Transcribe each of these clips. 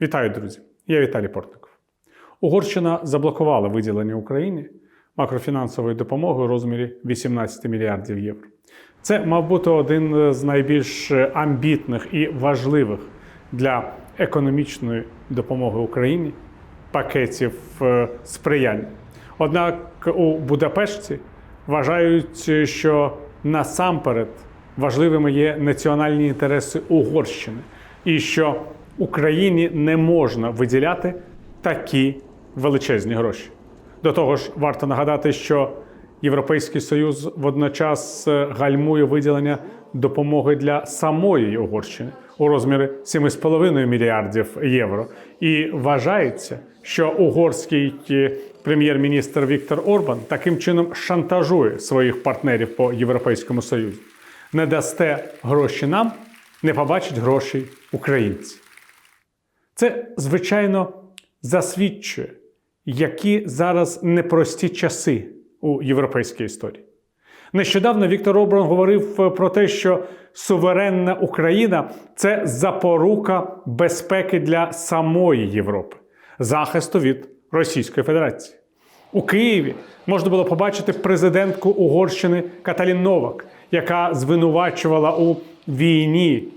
Вітаю, друзі! Я Віталій Портников. Угорщина заблокувала виділення Україні макрофінансової допомоги у розмірі 18 мільярдів євро. Це, мав бути один з найбільш амбітних і важливих для економічної допомоги Україні пакетів е, сприяння. Однак у Будапешті вважають, що насамперед важливими є національні інтереси Угорщини, і що Україні не можна виділяти такі величезні гроші. До того ж, варто нагадати, що Європейський Союз водночас е, гальмує виділення допомоги для самої Угорщини у розмірі 7,5 мільярдів євро. І вважається, що угорський е, прем'єр-міністр Віктор Орбан таким чином шантажує своїх партнерів по Європейському Союзі. Не дасте гроші нам, не побачать гроші українці. Це, звичайно, засвідчує, які зараз непрості часи у європейській історії. Нещодавно Віктор Орбан говорив е, про те, що суверенна Україна це запорука безпеки для самої Європи, захисту від Російської Федерації. У Києві можна було побачити президентку Угорщини Каталін Новак, яка звинувачувала у війні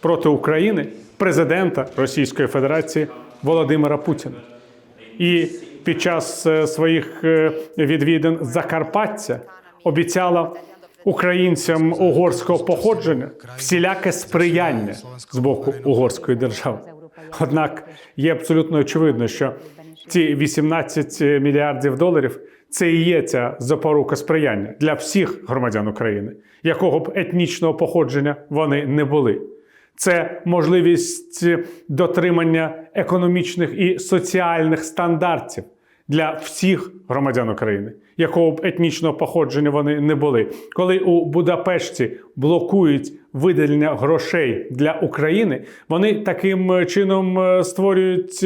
проти України президента Російської Федерації Володимира Путіна. І під час е, своїх е, відвідин Закарпаття обіцяла українцям угорського походження всіляке сприяння з боку угорської держави. Однак є абсолютно очевидно, що ці 18 мільярдів доларів це і є ця запорука сприяння для всіх громадян України, якого б етнічного походження вони не були. Це можливість дотримання економічних і соціальних стандартів для всіх громадян України, якого б етнічного походження вони не були. Коли у Будапешті блокують виділення грошей для України, вони таким чином е, створюють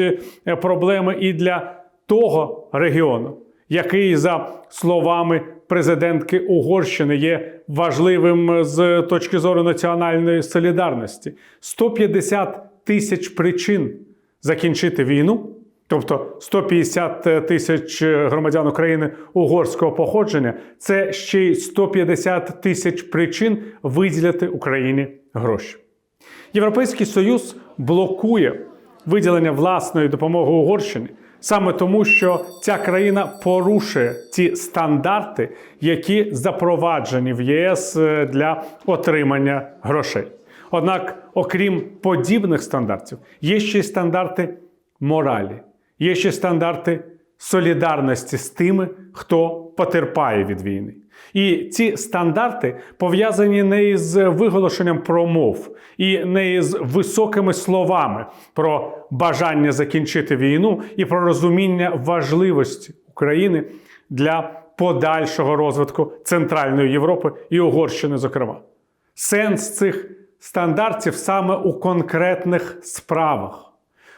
е, проблеми і для того регіону, який, за словами президентки Угорщини, є важливим з точки зору національної солідарності. 150 тисяч причин закінчити війну. Тобто 150 тисяч громадян України угорського походження це ще й 150 тисяч причин виділяти Україні гроші. Європейський Союз блокує виділення власної допомоги Угорщині саме тому, що ця країна порушує ті стандарти, які запроваджені в ЄС е, для отримання грошей. Однак, окрім подібних стандартів, є ще й стандарти моралі, є ще стандарти солідарності з тими, хто потерпає від війни. І ці стандарти пов'язані не із виголошенням промов і не із високими словами про бажання закінчити війну і про розуміння важливості України для подальшого розвитку Центральної Європи і Угорщини, зокрема. Сенс цих стандартів саме у конкретних справах,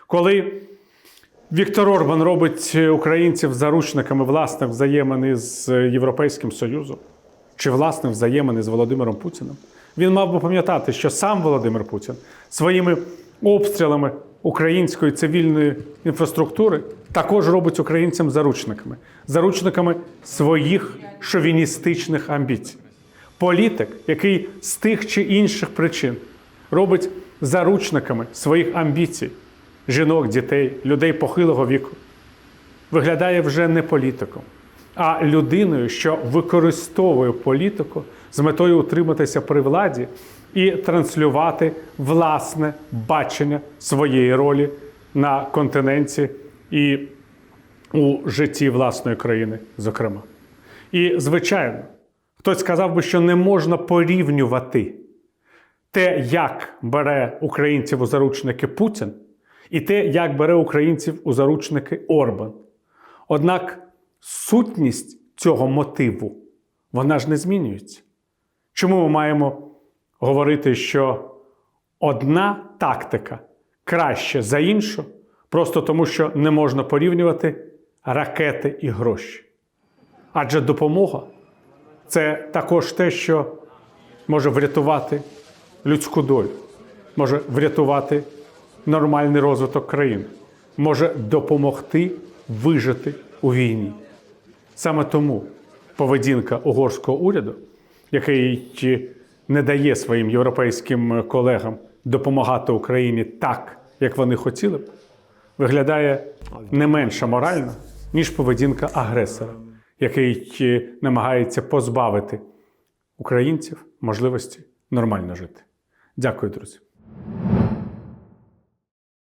коли Віктор Орбан робить українців заручниками власних взаємин з Європейським Союзом чи власних взаємин з Володимиром Путіним. Він мав би пам'ятати, що сам Володимир Путін своїми обстрілами української цивільної інфраструктури також робить українцям заручниками, заручниками своїх шовіністичних амбіцій. Політик, який з тих чи інших причин робить заручниками своїх амбіцій жінок, дітей, людей похилого віку, виглядає вже не політиком, а людиною, що використовує політику з метою утриматися при владі і транслювати власне бачення своєї ролі на континенті і у житті власної країни, зокрема. І, звичайно, хтось сказав би, що не можна порівнювати те, як бере українців у заручники Путін, і те, як бере українців у заручники Орбан. Однак сутність цього мотиву вона ж не змінюється. Чому ми маємо говорити, що одна тактика краще за іншу, просто тому що не можна порівнювати ракети і гроші? Адже допомога це також те, що може врятувати людську долю, може врятувати нормальний розвиток країни, може допомогти вижити у війні. Саме тому поведінка угорського уряду, який не дає своїм європейським колегам допомагати Україні так, як вони хотіли б, виглядає не менш аморально, ніж поведінка агресора, який намагається позбавити українців можливості нормально жити. Дякую, друзі.